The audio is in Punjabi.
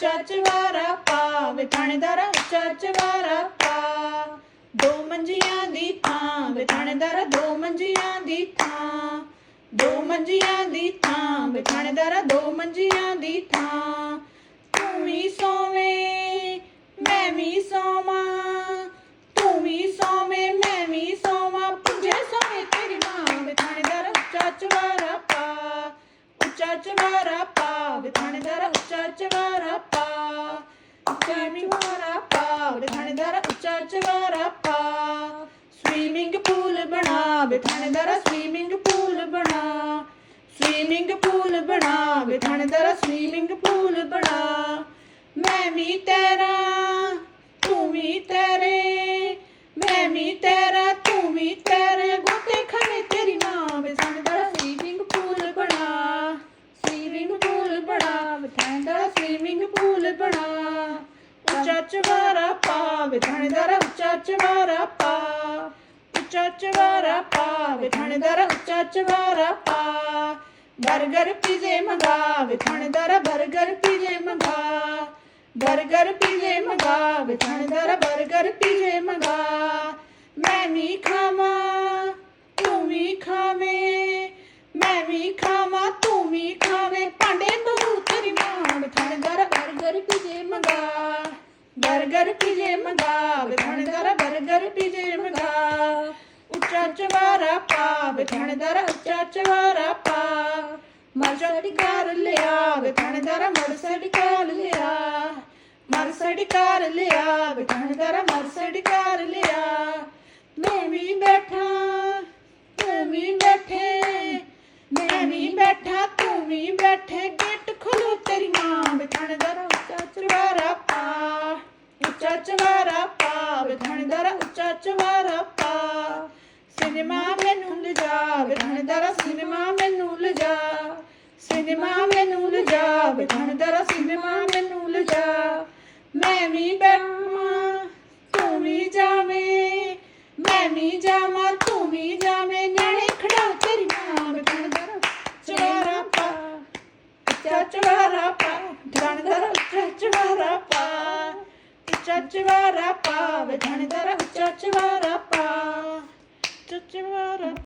ਉੱਚਾ ਚਵਾਰਾ ਪਾ ਵੇ ਥਾਣੇਦਾਰਾ ਉੱਚਾ ਚਵਾਰਾ ਪਾ ਦੋ ਮੰਜੀਆਂ ਦੀ ਥਾਂ ਵੇ ਥਾਣੇਦਾਰਾ ਦੋ ਮੰਜੀਆਂ ਦੀ ਥਾਂ ਦੋ ਮੰਜੀਆਂ ਦੀ ਥਾਂ ਵੇ ਥਾਣੇਦਾਰਾ ਦੋ ਮੰਜੀਆਂ ਦੀ ਥਾਂ ਤੂੰ ਵੀ ਸੋਵੇਂ ਮੈਂ ਵੀ ਸੋਵਾਂ ਤੂੰ ਵੀ ਸੋਵੇਂ ਮੈਂ ਵੀ ਸੋਵਾਂ ਪੁੱਜੇ ਸੋਵੇਂ ਤੇਰੀ ਮਾਂ ਵੇ ਥਾਣੇਦਾਰਾ ਉੱਚਾ ਚਵਾਰਾ ਪਾ ਉੱਚਾ ਚਵਾਰਾ ਪਾ। ਵੇ ਥਾਣੇਦਾਰਾ ਉੱਚਾ ਚਵਾਰਾ ਪਾ ਉੱਚਾ ਚਵਾਰਾ ਪਾ ਵੇ ਥਾਣੇਦਾਰਾ ਉੱਚਾ ਚਵਾਰਾ ਪਾ ਸਵੀਮਿੰਗ ਪੂਲ ਬਣਾ ਵੇ ਥਾਣੇਦਾਰਾ ਸਵੀਮਿੰਗ ਪੂਲ ਬਣਾ ਸਵੀਮਿੰਗ ਪੂਲ ਬਣਾ ਵੇ ਥਾਣੇਦਾਰਾ ਸਵੀਮਿੰਗ ਪੂਲ ਬਣਾ ਮੈਂ ਵੀ ਤੇਰਾ ਤੂੰ ਵੀ ਤੇਰੇ ਮੈਂ ਵੀ ਤੇਰਾ ਤੂੰ ਵੀ ਤੇਰੇ ਗੋਤੇ ਖਾਣੇ ਤੇਰੀ ਮਾਂ ਵੇ ਥਾਣੇਦਾਰਾ ਸਵੀਮਿੰਗ ਪੂਲ ਬਣਾ ਸਵੀਮਿੰਗ ਪੂਲ ਬਣਾ ਵੇ ਸਵੀਮਿੰਗ ਪੂਲ ਬਣਾ। ਉੱਚਾ ਚਵਾਰਾ ਪਾ ਵੇ ਥਾਣੇਦਾਰਾ ਉੱਚਾ ਚਵਾਰਾ ਪਾ। ਉੱਚਾ ਚਵਾਰਾ ਪਾ ਵੇ ਥਾਣੇਦਾਰਾ ਉੱਚਾ ਚਵਾਰਾ ਪਾ। ਬਰਗਰ ਪੀਜ਼ੇ ਮੰਗਾ ਵੇ ਥਾਣੇਦਾਰਾ ਬਰਗਰ ਪੀਜ਼ੇ ਮੰਗਾ। ਬਰਗਰ ਪੀਜ਼ੇ ਮੰਗਾ ਵੇ ਥਾਣੇਦਾਰਾ ਬਰਗਰ ਪੀਜ਼ੇ ਮੰਗਾ। ਮੈਂ ਵੀ ਖਾਵਾਂ, ਤੂੰ ਵੀ ਖਾਵੇਂ। ਮੈਂ ਵੀ ਖਾਵਾਂ, ਤੂੰ ਵੀ बर्गर पिजे मंगा विधण दर बर्गर पिजे मंगा उच्चा चवारा पा विधण दर उच्चा चवारा पा मरसड़ी कार लिया विधण दर मरसड़ी कार लिया मरसड़ी कार लिया विधण दर मरसड़ी कार लिया मैं भी बैठा तुम भी बैठे, मैं भी बैठा, तू भी बैठे, गेट खोलो ਪਾ ਵੇ ਉੱਚਾ ਚਵਾਰਾ ਪਾ। ਸਿਨੇਮਾ ਮੈਨੂੰ ਲਿਜਾ ਵੇ ਸਿਨੇਮਾ ਮੈਨੂੰ ਲਿਜਾ। ਸਿਨੇਮਾ ਮੈਨੂੰ ਲਿਜਾ ਵੇ ਸਿਨੇਮਾ ਮੈਨੂੰ ਲਿਜਾ। ਮੈਂ ਵੀ ਬੈਠਾਂ, ਤੂੰ ਵੀ ਜਾਵੇਂ। ਮੈਂ ਵੀ ਜਾਵਾਂ, ਤੂੰ ਵੀ ਜਾਵੇਂ। ਨਿਆਣੇ ਖੜਾ ਤੇਰੀ ਮਾਂ ਵੇ ਥਾਣੇਦਾਰਾ ਚਵਾਰਾ ਪਾ। ਉੱਚਾ ਚਵਾਰਾ ਪਾ ਥਾਣੇਦਾਰਾ ਉੱਚਾ ਚਵਾਰਾ ਪਾ। ಚಚ್ಚುವರಪ್ಪ ವಿಧಾನದರ ಚಚ್ಚುವರಪ್ಪ ಚಚ್ಚುವರಪ್ಪ